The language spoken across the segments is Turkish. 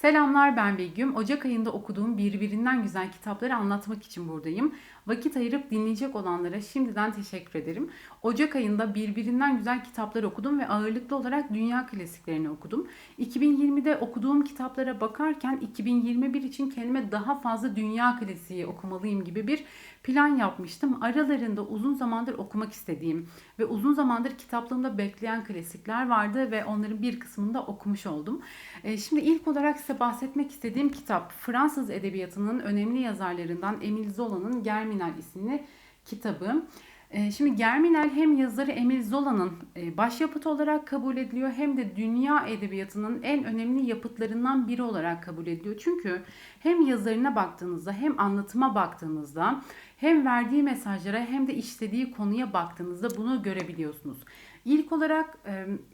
Selamlar ben Begüm. Ocak ayında okuduğum birbirinden güzel kitapları anlatmak için buradayım. Vakit ayırıp dinleyecek olanlara şimdiden teşekkür ederim. Ocak ayında birbirinden güzel kitaplar okudum ve ağırlıklı olarak dünya klasiklerini okudum. 2020'de okuduğum kitaplara bakarken 2021 için kendime daha fazla dünya klasiği okumalıyım gibi bir plan yapmıştım. Aralarında uzun zamandır okumak istediğim ve uzun zamandır kitaplığımda bekleyen klasikler vardı ve onların bir kısmını da okumuş oldum. E, Şimdi ilk olarak size bahsetmek istediğim kitap Fransız edebiyatının önemli yazarlarından Emile Zola'nın Germinal isimli kitabı. E, Şimdi Germinal hem yazarı Emile Zola'nın e, başyapıtı olarak kabul ediliyor hem de dünya edebiyatının en önemli yapıtlarından biri olarak kabul ediliyor. Çünkü hem yazarına baktığınızda hem anlatıma baktığınızda hem verdiği mesajlara hem de işlediği konuya baktığınızda bunu görebiliyorsunuz. İlk olarak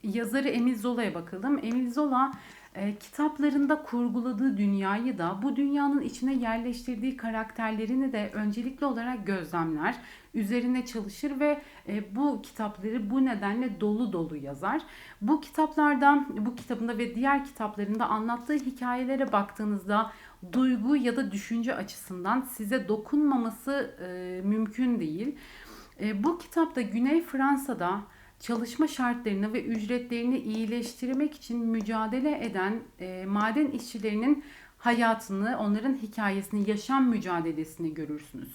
yazarı Emile Zola'ya bakalım. Emile Zola e, kitaplarında kurguladığı dünyayı da bu dünyanın içine yerleştirdiği karakterlerini de öncelikli olarak gözlemler, üzerine çalışır ve e, bu kitapları bu nedenle dolu dolu yazar. Bu kitaplardan, bu kitabında ve diğer kitaplarında anlattığı hikayelere baktığınızda duygu ya da düşünce açısından size dokunmaması e, mümkün değil. Bu kitapta Güney Fransa'da çalışma şartlarını ve ücretlerini iyileştirmek için mücadele eden e, maden işçilerinin hayatını, onların hikayesini, yaşam mücadelesini görürsünüz.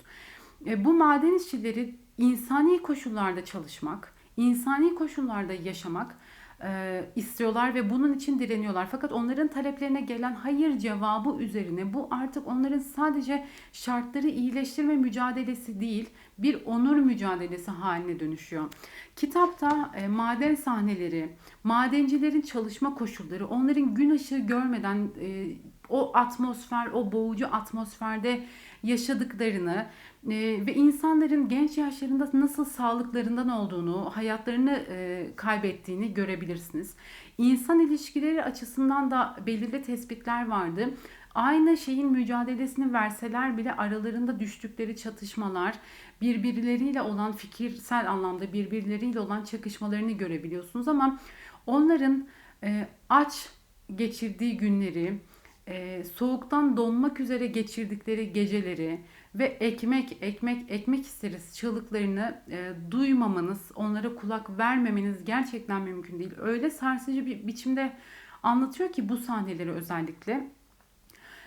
E, bu maden işçileri insani koşullarda çalışmak, insani koşullarda yaşamak e, istiyorlar ve bunun için direniyorlar. Fakat onların taleplerine gelen hayır cevabı üzerine bu artık onların sadece şartları iyileştirme mücadelesi değil, bir onur mücadelesi haline dönüşüyor. Kitapta e, maden sahneleri, madencilerin çalışma koşulları, onların gün ışığı görmeden e, o atmosfer, o boğucu atmosferde yaşadıklarını e, ve insanların genç yaşlarında nasıl sağlıklarından olduğunu, hayatlarını e, kaybettiğini görebilirsiniz. İnsan ilişkileri açısından da belirli tespitler vardı. Aynı şeyin mücadelesini verseler bile aralarında düştükleri çatışmalar, birbirleriyle olan fikirsel anlamda birbirleriyle olan çakışmalarını görebiliyorsunuz ama onların e, aç geçirdiği günleri, e, soğuktan donmak üzere geçirdikleri geceleri ve ekmek, ekmek, ekmek isteriz çığlıklarını e, duymamanız, onlara kulak vermemeniz gerçekten mümkün değil. Öyle sarsıcı bir biçimde anlatıyor ki bu sahneleri özellikle.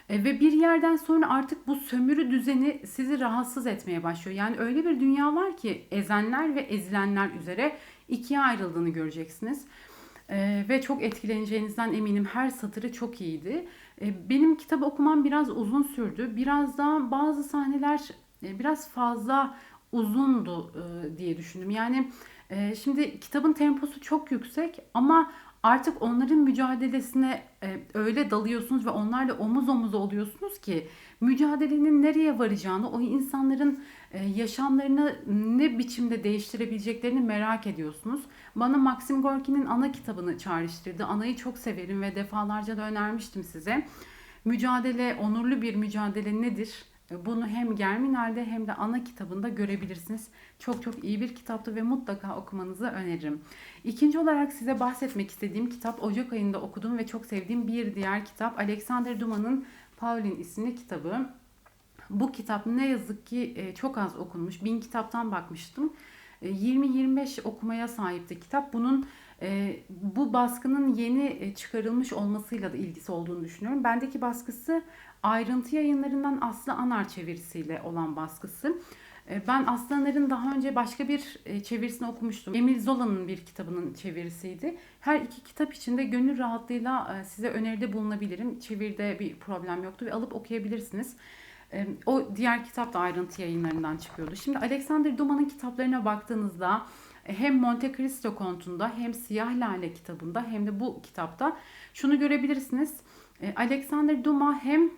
E, ve bir yerden sonra artık bu sömürü düzeni sizi rahatsız etmeye başlıyor. Yani öyle bir dünya var ki ezenler ve ezilenler üzere ikiye ayrıldığını göreceksiniz. E, ve çok etkileneceğinizden eminim. Her satırı çok iyiydi. E, benim kitabı okumam biraz uzun sürdü. Biraz da bazı sahneler e, biraz fazla uzundu e, diye düşündüm. Yani şimdi kitabın temposu çok yüksek ama artık onların mücadelesine e, öyle dalıyorsunuz ve onlarla omuz omuza oluyorsunuz ki mücadelenin nereye varacağını, o insanların e, yaşamlarını ne biçimde değiştirebileceklerini merak ediyorsunuz. Bana Maxim Gorki'nin ana kitabını çağrıştırdı. Anayı çok severim ve defalarca da önermiştim size. Mücadele, onurlu bir mücadele nedir? E, Bunu hem Germinal'de hem de ana kitabında görebilirsiniz. Çok çok iyi bir kitaptı ve mutlaka okumanızı öneririm. İkinci olarak size bahsetmek istediğim kitap Ocak ayında okudum ve çok sevdiğim bir diğer kitap Alexander Dumas'ın Pauline isimli kitabı. Bu kitap ne yazık ki e, çok az okunmuş. Bin kitaptan bakmıştım. E, 20-25 okumaya sahipti kitap. Bunun e, bu baskının yeni e, çıkarılmış olmasıyla da ilgisi olduğunu düşünüyorum. Bendeki baskısı ayrıntı yayınlarından Aslı Anar çevirisiyle olan baskısı. E, Ben Aslı Anar'ın daha önce başka bir e, çevirisini okumuştum. Emil Zola'nın bir kitabının çevirisiydi. Her iki kitap için de gönül rahatlığıyla e, size öneride bulunabilirim. Çeviride bir problem yoktu ve alıp okuyabilirsiniz. O diğer kitap da ayrıntı yayınlarından çıkıyordu. Şimdi Alexander Dumas'ın kitaplarına baktığınızda hem Monte Cristo kontunda hem Siyah Lale kitabında hem de bu kitapta şunu görebilirsiniz. Alexander Dumas hem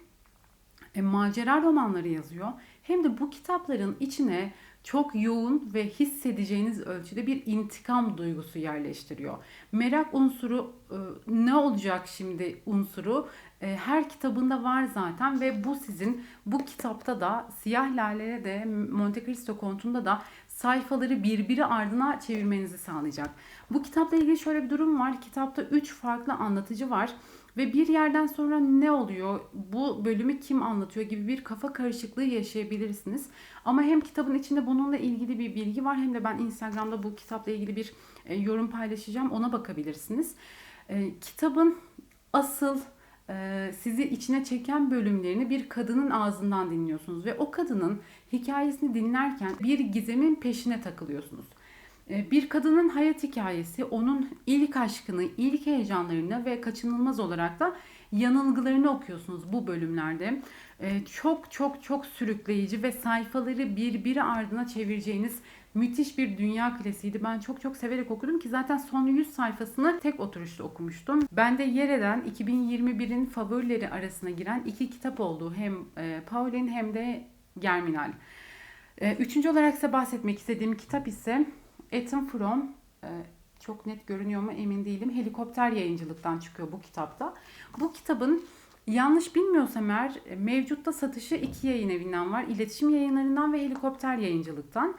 e, macera romanları yazıyor hem de bu kitapların içine çok yoğun ve hissedeceğiniz ölçüde bir intikam duygusu yerleştiriyor. Merak unsuru e, ne olacak şimdi unsuru e, her kitabında var zaten ve bu sizin bu kitapta da Siyah Lale'de de Monte Cristo Kontu'nda da sayfaları birbiri ardına çevirmenizi sağlayacak. Bu kitapla ilgili şöyle bir durum var. Kitapta 3 farklı anlatıcı var. Ve bir yerden sonra ne oluyor, bu bölümü kim anlatıyor gibi bir kafa karışıklığı yaşayabilirsiniz. Ama hem kitabın içinde bununla ilgili bir bilgi var hem de ben Instagram'da bu kitapla ilgili bir e, yorum paylaşacağım. Ona bakabilirsiniz. E, kitabın asıl e, sizi içine çeken bölümlerini bir kadının ağzından dinliyorsunuz ve o kadının hikayesini dinlerken bir gizemin peşine takılıyorsunuz. E, bir kadının hayat hikayesi, onun ilk aşkını, ilk heyecanlarını ve kaçınılmaz olarak da yanılgılarını okuyorsunuz bu bölümlerde. E, çok çok çok sürükleyici ve sayfaları birbiri ardına çevireceğiniz müthiş bir dünya klasiğiydi. Ben çok çok severek okudum ki zaten son 100 sayfasını tek oturuşta okumuştum. Ben de yer eden 2021'in favorileri arasına giren iki kitap oldu. Hem e, Pauline hem de Germinal. E, üçüncü olarak ise bahsetmek istediğim kitap ise Ethan From. E, çok net görünüyor mu emin değilim. Helikopter yayıncılıktan çıkıyor bu kitapta. Bu kitabın Yanlış bilmiyorsam eğer mevcutta satışı iki yayın evinden var. İletişim yayınlarından ve helikopter yayıncılıktan.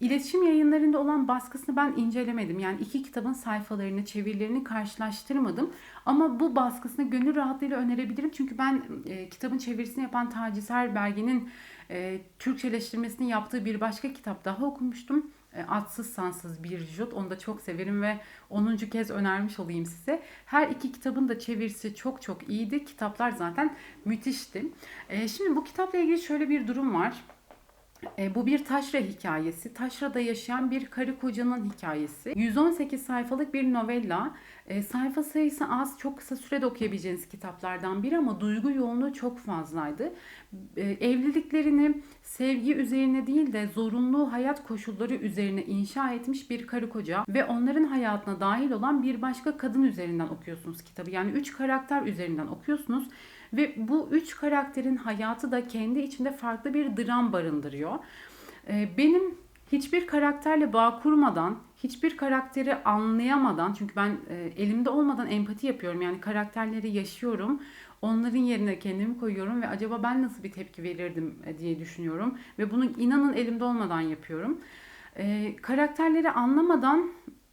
İletişim yayınlarında olan baskısını ben incelemedim. Yani iki kitabın sayfalarını, çevirilerini karşılaştırmadım. Ama bu baskısını gönül rahatlığıyla önerebilirim. Çünkü ben e, kitabın çevirisini yapan Taciser Belge'nin e, Türkçeleştirmesini yaptığı bir başka kitap daha okumuştum. E, atsız sansız bir jut. Onu da çok severim ve 10. kez önermiş olayım size. Her iki kitabın da çevirisi çok çok iyiydi. Kitaplar zaten müthişti. E, şimdi bu kitapla ilgili şöyle bir durum var. E, bu bir taşra hikayesi. Taşra'da yaşayan bir karı kocanın hikayesi. 118 sayfalık bir novella. E, sayfa sayısı az, çok kısa sürede okuyabileceğiniz kitaplardan biri ama duygu yoğunluğu çok fazlaydı. E, evliliklerini sevgi üzerine değil de zorunlu hayat koşulları üzerine inşa etmiş bir karı koca ve onların hayatına dahil olan bir başka kadın üzerinden okuyorsunuz kitabı. Yani üç karakter üzerinden okuyorsunuz ve bu üç karakterin hayatı da kendi içinde farklı bir dram barındırıyor. Ee, benim hiçbir karakterle bağ kurmadan, hiçbir karakteri anlayamadan çünkü ben e, elimde olmadan empati yapıyorum. Yani karakterleri yaşıyorum. Onların yerine kendimi koyuyorum ve acaba ben nasıl bir tepki verirdim e, diye düşünüyorum. Ve bunu inanın elimde olmadan yapıyorum. Ee, karakterleri anlamadan,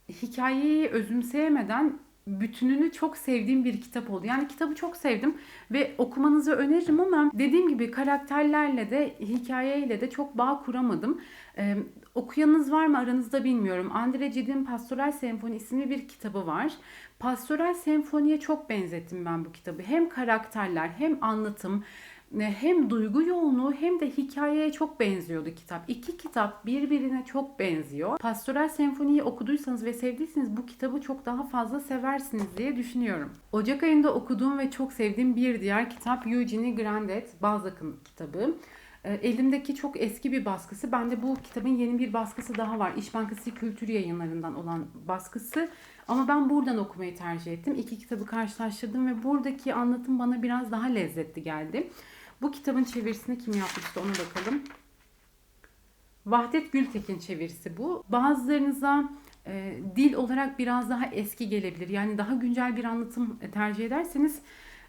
hikayeyi özümseyemeden bütününü çok sevdiğim bir kitap oldu. Yani kitabı çok sevdim ve okumanızı öneririm ama dediğim gibi karakterlerle de hikayeyle de çok bağ kuramadım. Ee, okuyanınız var mı aranızda bilmiyorum. Andre Cid'in Pastoral Senfoni isimli bir kitabı var. Pastoral Senfoni'ye çok benzettim ben bu kitabı. Hem karakterler hem anlatım hem duygu yoğunluğu hem de hikayeye çok benziyordu kitap. İki kitap birbirine çok benziyor. Pastoral Senfoni'yi okuduysanız ve sevdiyseniz bu kitabı çok daha fazla seversiniz diye düşünüyorum. Ocak ayında okuduğum ve çok sevdiğim bir diğer kitap Eugenie Grandet, Balzac'ın kitabı. Ee, elimdeki çok eski bir baskısı. Bende bu kitabın yeni bir baskısı daha var. İş Bankası Kültür Yayınlarından olan baskısı. Ama ben buradan okumayı tercih ettim. İki kitabı karşılaştırdım ve buradaki anlatım bana biraz daha lezzetli geldi. Bu kitabın çevirisini kim yapmıştı ona bakalım. Vahdet Gültekin çevirisi bu. Bazılarınıza e, dil olarak biraz daha eski gelebilir. Yani daha güncel bir anlatım tercih ederseniz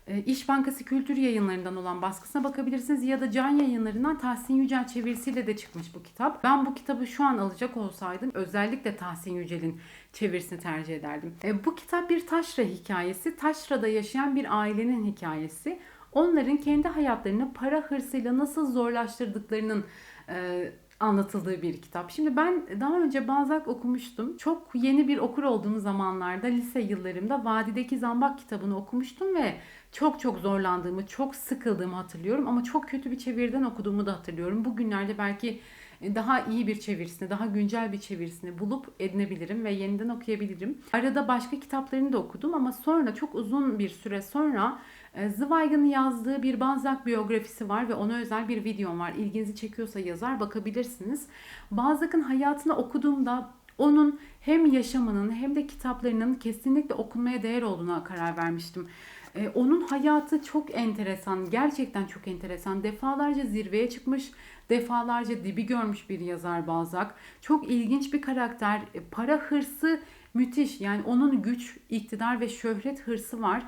e, İş Bankası Kültür Yayınlarından olan baskısına bakabilirsiniz ya da Can Yayınlarından Tahsin Yücel çevirisiyle de çıkmış bu kitap. Ben bu kitabı şu an alacak olsaydım özellikle Tahsin Yücel'in çevirisini tercih ederdim. E, bu kitap bir taşra hikayesi. Taşra'da yaşayan bir ailenin hikayesi onların kendi hayatlarını para hırsıyla nasıl zorlaştırdıklarının e, anlatıldığı bir kitap. Şimdi ben daha önce Balzac okumuştum. Çok yeni bir okur olduğum zamanlarda lise yıllarımda Vadideki Zambak kitabını okumuştum ve çok çok zorlandığımı, çok sıkıldığımı hatırlıyorum ama çok kötü bir çeviriden okuduğumu da hatırlıyorum. Bugünlerde belki daha iyi bir çevirisini, daha güncel bir çevirisini bulup edinebilirim ve yeniden okuyabilirim. Arada başka kitaplarını da okudum ama sonra çok uzun bir süre sonra e, Zweig'ın yazdığı bir Balzac biyografisi var ve ona özel bir videom var. İlginizi çekiyorsa yazar bakabilirsiniz. Balzac'ın hayatını okuduğumda onun hem yaşamının hem de kitaplarının kesinlikle okunmaya değer olduğuna karar vermiştim. Ee, onun hayatı çok enteresan, gerçekten çok enteresan. Defalarca zirveye çıkmış, defalarca dibi görmüş bir yazar Balzac. Çok ilginç bir karakter. E, para hırsı müthiş. Yani onun güç, iktidar ve şöhret hırsı var.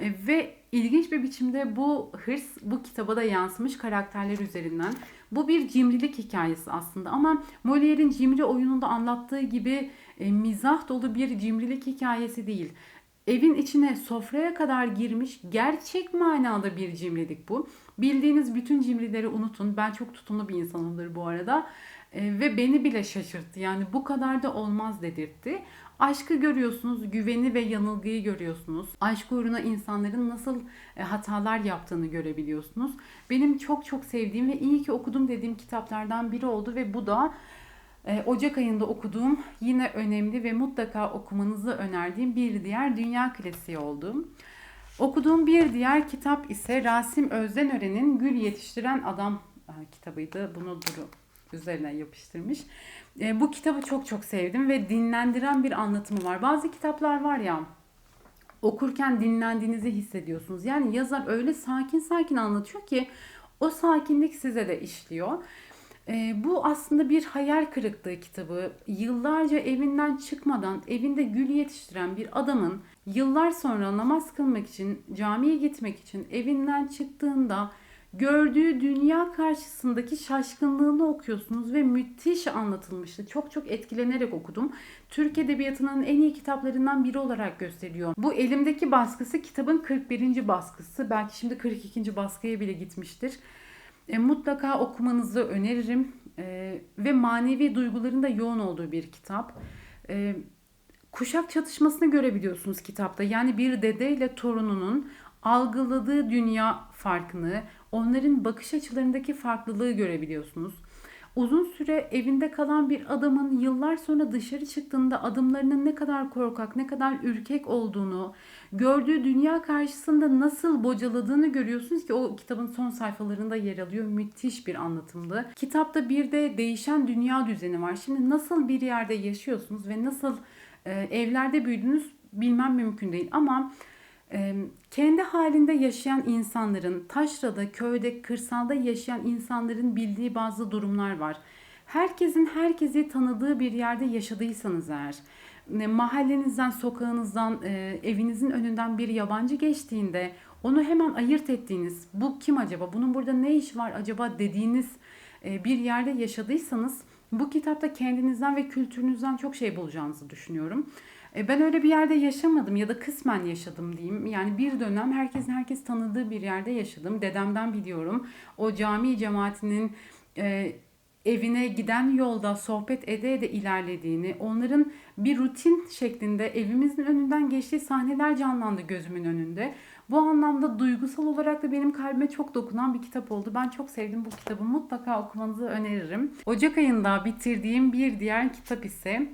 E, ve ilginç bir biçimde bu hırs bu kitaba da yansımış karakterler üzerinden. Bu bir cimrilik hikayesi aslında ama Molière'in cimri oyununda anlattığı gibi e, mizah dolu bir cimrilik hikayesi değil. Evin içine sofraya kadar girmiş gerçek manada bir cimrilik bu. Bildiğiniz bütün cimrileri unutun. Ben çok tutumlu bir insanımdır bu arada. E, ve beni bile şaşırttı. Yani bu kadar da olmaz dedirtti. Aşkı görüyorsunuz, güveni ve yanılgıyı görüyorsunuz. Aşk uğruna insanların nasıl e, hatalar yaptığını görebiliyorsunuz. Benim çok çok sevdiğim ve iyi ki okudum dediğim kitaplardan biri oldu ve bu da Ocak ayında okuduğum yine önemli ve mutlaka okumanızı önerdiğim bir diğer dünya klasiği oldu. Okuduğum bir diğer kitap ise Rasim Özdenören'in Gül Yetiştiren Adam e, kitabıydı. Bunu Duru üzerine yapıştırmış. E, bu kitabı çok çok sevdim ve dinlendiren bir anlatımı var. Bazı kitaplar var ya okurken dinlendiğinizi hissediyorsunuz. Yani yazar öyle sakin sakin anlatıyor ki o sakinlik size de işliyor. E, bu aslında bir hayal kırıklığı kitabı. Yıllarca evinden çıkmadan evinde gül yetiştiren bir adamın yıllar sonra namaz kılmak için, camiye gitmek için evinden çıktığında gördüğü dünya karşısındaki şaşkınlığını okuyorsunuz ve müthiş anlatılmıştı. Çok çok etkilenerek okudum. Türk Edebiyatı'nın en iyi kitaplarından biri olarak gösteriyor. Bu elimdeki baskısı kitabın 41. baskısı. Belki şimdi 42. baskıya bile gitmiştir. E, mutlaka okumanızı öneririm. E, ve manevi duyguların da yoğun olduğu bir kitap. E, kuşak çatışmasını görebiliyorsunuz kitapta. Yani bir dede ile torununun algıladığı dünya farkını, onların bakış açılarındaki farklılığı görebiliyorsunuz. Uzun süre evinde kalan bir adamın yıllar sonra dışarı çıktığında adımlarının ne kadar korkak, ne kadar ürkek olduğunu, gördüğü dünya karşısında nasıl bocaladığını görüyorsunuz ki o kitabın son sayfalarında yer alıyor. Müthiş bir anlatımdı. Kitapta bir de değişen dünya düzeni var. Şimdi nasıl bir yerde yaşıyorsunuz ve nasıl e, evlerde büyüdünüz bilmem mümkün değil ama kendi halinde yaşayan insanların, taşrada, köyde, kırsalda yaşayan insanların bildiği bazı durumlar var. Herkesin herkesi tanıdığı bir yerde yaşadıysanız eğer, mahallenizden, sokağınızdan, evinizin önünden bir yabancı geçtiğinde onu hemen ayırt ettiğiniz, bu kim acaba, bunun burada ne iş var acaba dediğiniz bir yerde yaşadıysanız bu kitapta kendinizden ve kültürünüzden çok şey bulacağınızı düşünüyorum. E, ben öyle bir yerde yaşamadım ya da kısmen yaşadım diyeyim. Yani bir dönem herkesin herkes tanıdığı bir yerde yaşadım. Dedemden biliyorum. O cami cemaatinin e, evine giden yolda sohbet ede ede ilerlediğini, onların bir rutin şeklinde evimizin önünden geçtiği sahneler canlandı gözümün önünde. Bu anlamda duygusal olarak da benim kalbime çok dokunan bir kitap oldu. Ben çok sevdim bu kitabı. Mutlaka okumanızı öneririm. Ocak ayında bitirdiğim bir diğer kitap ise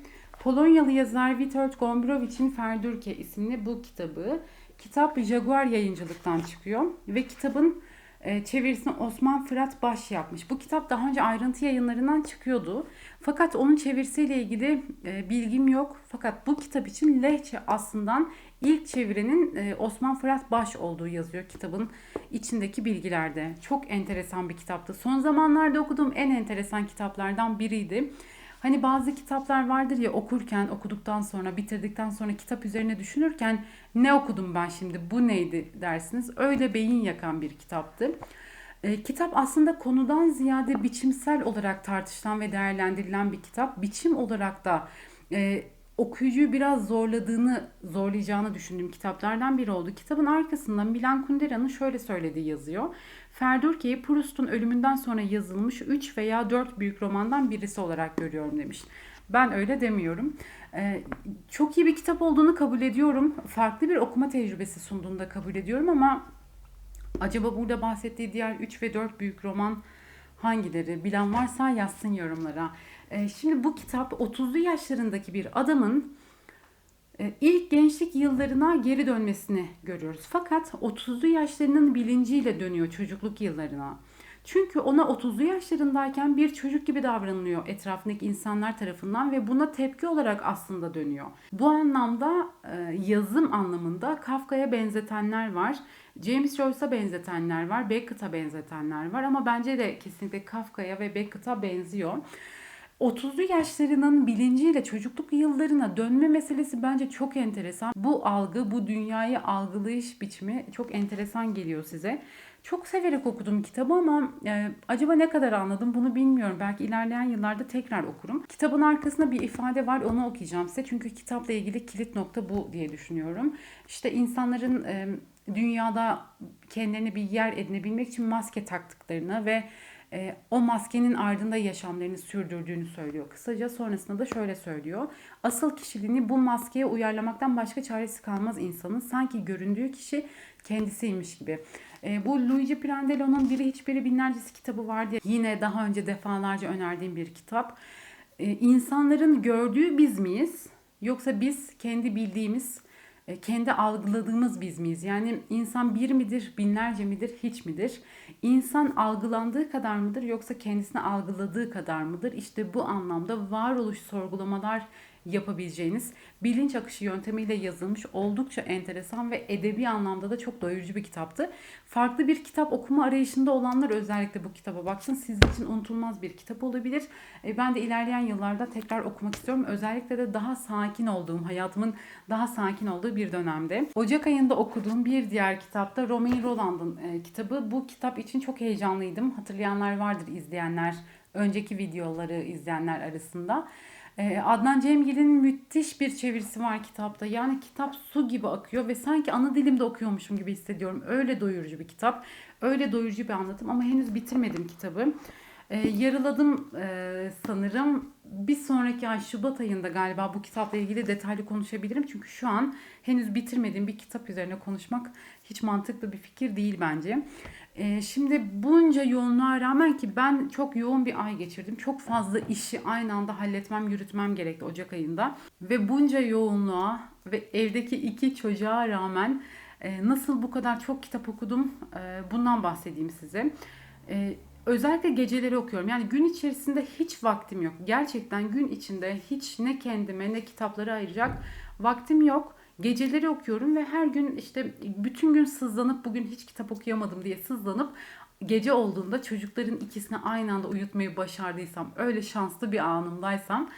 Polonyalı yazar Witold Gombrowic'in Ferdürke isimli bu kitabı. Kitap Jaguar yayıncılıktan çıkıyor ve kitabın e, çevirisini Osman Fırat Baş yapmış. Bu kitap daha önce ayrıntı yayınlarından çıkıyordu. Fakat onun çevirisiyle ilgili e, bilgim yok. Fakat bu kitap için Lehçe aslından ilk çevirenin e, Osman Fırat Baş olduğu yazıyor kitabın içindeki bilgilerde. Çok enteresan bir kitaptı. Son zamanlarda okuduğum en enteresan kitaplardan biriydi. Hani bazı kitaplar vardır ya okurken, okuduktan sonra, bitirdikten sonra kitap üzerine düşünürken ne okudum ben şimdi, bu neydi dersiniz. Öyle beyin yakan bir kitaptı. E, kitap aslında konudan ziyade biçimsel olarak tartışılan ve değerlendirilen bir kitap. Biçim olarak da e, okuyucuyu biraz zorladığını, zorlayacağını düşündüğüm kitaplardan biri oldu. Kitabın arkasında Milan Kundera'nın şöyle söylediği yazıyor. Ferdurke'yi Proust'un ölümünden sonra yazılmış 3 veya 4 büyük romandan birisi olarak görüyorum demiş. Ben öyle demiyorum. Ee, çok iyi bir kitap olduğunu kabul ediyorum. Farklı bir okuma tecrübesi sunduğunu da kabul ediyorum ama acaba burada bahsettiği diğer 3 ve 4 büyük roman hangileri? Bilen varsa yazsın yorumlara. Ee, şimdi bu kitap 30'lu yaşlarındaki bir adamın ilk gençlik yıllarına geri dönmesini görüyoruz. Fakat 30'lu yaşlarının bilinciyle dönüyor çocukluk yıllarına. Çünkü ona 30'lu yaşlarındayken bir çocuk gibi davranılıyor etrafındaki insanlar tarafından ve buna tepki olarak aslında dönüyor. Bu anlamda e, yazım anlamında Kafka'ya benzetenler var. James Joyce'a benzetenler var. Beckett'a benzetenler var ama bence de kesinlikle Kafka'ya ve Beckett'a benziyor. 30'lu yaşlarının bilinciyle çocukluk yıllarına dönme meselesi bence çok enteresan. Bu algı, bu dünyayı algılayış biçimi çok enteresan geliyor size. Çok severek okudum kitabı ama e, acaba ne kadar anladım bunu bilmiyorum. Belki ilerleyen yıllarda tekrar okurum. Kitabın arkasında bir ifade var onu okuyacağım size. Çünkü kitapla ilgili kilit nokta bu diye düşünüyorum. İşte insanların e, dünyada kendilerine bir yer edinebilmek için maske taktıklarını ve e, o maskenin ardında yaşamlarını sürdürdüğünü söylüyor. Kısaca sonrasında da şöyle söylüyor. Asıl kişiliğini bu maskeye uyarlamaktan başka çaresi kalmaz insanın. Sanki göründüğü kişi kendisiymiş gibi. E, bu Luigi Pirandello'nun Biri Hiçbiri Binlercesi kitabı vardı. Yine daha önce defalarca önerdiğim bir kitap. E, insanların gördüğü biz miyiz? Yoksa biz kendi bildiğimiz, kendi algıladığımız biz miyiz? Yani insan bir midir, binlerce midir, hiç midir? İnsan algılandığı kadar mıdır yoksa kendisini algıladığı kadar mıdır? İşte bu anlamda varoluş sorgulamalar yapabileceğiniz bilinç akışı yöntemiyle yazılmış oldukça enteresan ve edebi anlamda da çok doyurucu bir kitaptı. Farklı bir kitap okuma arayışında olanlar özellikle bu kitaba baksın. Sizin için unutulmaz bir kitap olabilir. E, ben de ilerleyen yıllarda tekrar okumak istiyorum. Özellikle de daha sakin olduğum, hayatımın daha sakin olduğu bir dönemde. Ocak ayında okuduğum bir diğer kitapta Romain Roland'ın e, kitabı. Bu kitap için çok heyecanlıydım. Hatırlayanlar vardır izleyenler, önceki videoları izleyenler arasında. Ee, Adnan Cemgil'in müthiş bir çevirisi var kitapta. Yani kitap su gibi akıyor ve sanki ana dilimde okuyormuşum gibi hissediyorum. Öyle doyurucu bir kitap. Öyle doyurucu bir anlatım ama henüz bitirmedim kitabı. Ee, yarıladım e, sanırım. Bir sonraki ay Şubat ayında galiba bu kitapla ilgili detaylı konuşabilirim. Çünkü şu an henüz bitirmediğim bir kitap üzerine konuşmak hiç mantıklı bir fikir değil bence. Ee, şimdi bunca yoğunluğa rağmen ki ben çok yoğun bir ay geçirdim. Çok fazla işi aynı anda halletmem, yürütmem gerekti Ocak ayında. Ve bunca yoğunluğa ve evdeki iki çocuğa rağmen e, nasıl bu kadar çok kitap okudum e, bundan bahsedeyim size. Özellikle geceleri okuyorum. Yani gün içerisinde hiç vaktim yok. Gerçekten gün içinde hiç ne kendime ne kitapları ayıracak vaktim yok. Geceleri okuyorum ve her gün işte bütün gün sızlanıp bugün hiç kitap okuyamadım diye sızlanıp gece olduğunda çocukların ikisini aynı anda uyutmayı başardıysam, öyle şanslı bir anımdaysam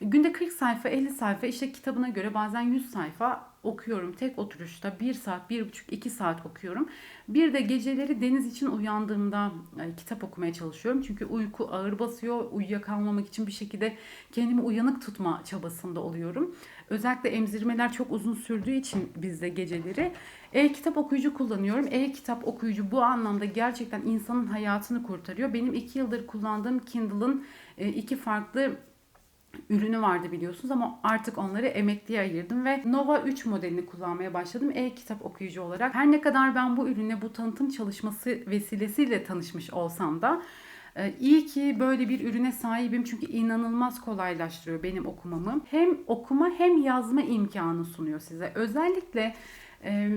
günde 40 sayfa, 50 sayfa işte kitabına göre bazen 100 sayfa okuyorum. Tek oturuşta 1 saat, 1,5, 2 saat okuyorum. Bir de geceleri deniz için uyandığımda e, kitap okumaya çalışıyorum. Çünkü uyku ağır basıyor. Uyuyakalmamak için bir şekilde kendimi uyanık tutma çabasında oluyorum. Özellikle emzirmeler çok uzun sürdüğü için bizde geceleri e-kitap okuyucu kullanıyorum. E-kitap okuyucu bu anlamda gerçekten insanın hayatını kurtarıyor. Benim iki yıldır kullandığım Kindle'ın e, iki farklı ürünü vardı biliyorsunuz ama artık onları emekliye ayırdım ve Nova 3 modelini kullanmaya başladım e-kitap okuyucu olarak. Her ne kadar ben bu ürüne bu tanıtım çalışması vesilesiyle tanışmış olsam da e, iyi ki böyle bir ürüne sahibim çünkü inanılmaz kolaylaştırıyor benim okumamı. Hem okuma hem yazma imkanı sunuyor size. Özellikle e,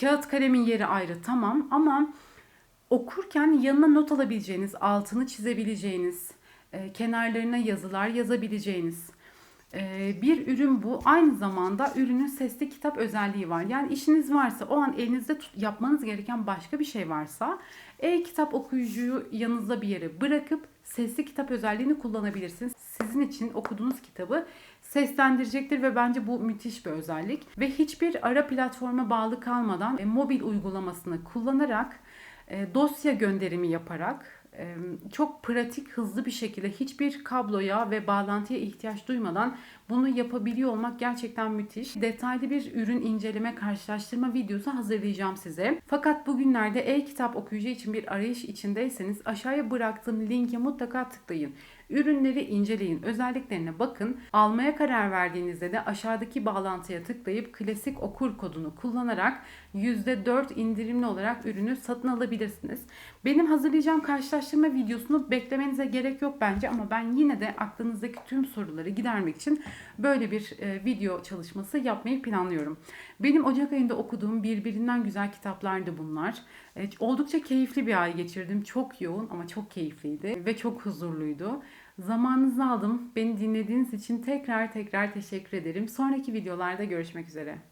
kağıt kalemin yeri ayrı tamam ama okurken yanına not alabileceğiniz, altını çizebileceğiniz, e, kenarlarına yazılar yazabileceğiniz e, bir ürün bu. Aynı zamanda ürünün sesli kitap özelliği var. Yani işiniz varsa o an elinizde yapmanız gereken başka bir şey varsa e-kitap okuyucuyu yanınızda bir yere bırakıp sesli kitap özelliğini kullanabilirsiniz. Sizin için okuduğunuz kitabı seslendirecektir ve bence bu müthiş bir özellik. Ve hiçbir ara platforma bağlı kalmadan e, mobil uygulamasını kullanarak dosya gönderimi yaparak çok pratik, hızlı bir şekilde hiçbir kabloya ve bağlantıya ihtiyaç duymadan bunu yapabiliyor olmak gerçekten müthiş. Detaylı bir ürün inceleme karşılaştırma videosu hazırlayacağım size. Fakat bugünlerde e-kitap okuyucu için bir arayış içindeyseniz aşağıya bıraktığım linke mutlaka tıklayın. Ürünleri inceleyin, özelliklerine bakın. Almaya karar verdiğinizde de aşağıdaki bağlantıya tıklayıp klasik okur kodunu kullanarak %4 indirimli olarak ürünü satın alabilirsiniz. Benim hazırlayacağım karşılaştırma videosunu beklemenize gerek yok bence ama ben yine de aklınızdaki tüm soruları gidermek için böyle bir e, video çalışması yapmayı planlıyorum. Benim Ocak ayında okuduğum birbirinden güzel kitaplardı bunlar. E, oldukça keyifli bir ay geçirdim. Çok yoğun ama çok keyifliydi ve çok huzurluydu. Zamanınızı aldım. Beni dinlediğiniz için tekrar tekrar teşekkür ederim. Sonraki videolarda görüşmek üzere.